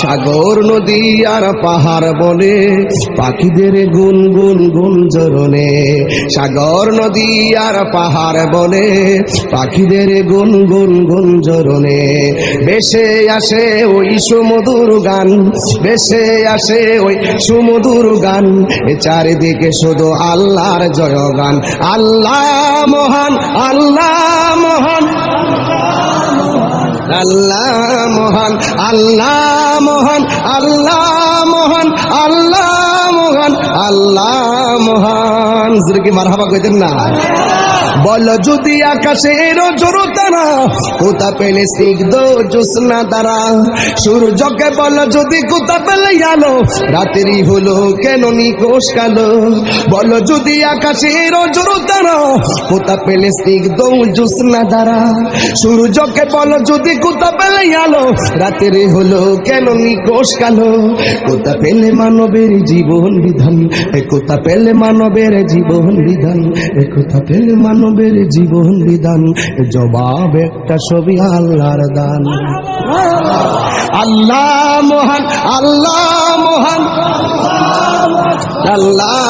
সাগর নদী আর পাহাড় বলে পাখিদের গুন গুন গুন জরনে। সাগর নদী আর পাহাড় বলে পাখিদের গুন গুন গুন জরনে। বেশে আসে ওই সুমধুর গান, বেশে আসে ওই সুমধুর গান। এ চারিদিকে শুধু আল্লাহর জয়গান। আল্লাহ মহান, আল্লাহ আল্লাহ মহান আল্লাহ মহান আল্লাহ মহান আল্লাহ মহান আল্লাহ মহান। কি মারহাবা কইতেন না? বল যদি আকাশের জোরতারা কোথা পেলে স্নিগ্ধ জোসনা দ্বারা সূর্যকে বল যদি কোথা পেলে আলো রাতেরই হলো কেন নিকোষ কালো? বল যদি আকাশের জোরতারা কোথা পেলে স্নিগ্ধ জোসনা দ্বারা সূর্যকে বল যদি কোথা পেলে আলো, রাতের হলো কেন নিকোষ কালো? কোথা পেলে মানবের জীবন বিধান কোথা পেলে মানবের জীবন বিধান কোথা পেলে মানবের জীবন বিধান। জবাব একটা ছবি আল্লাহর দান। আল্লাহ মহান আল্লাহ মহান। আল্লাহ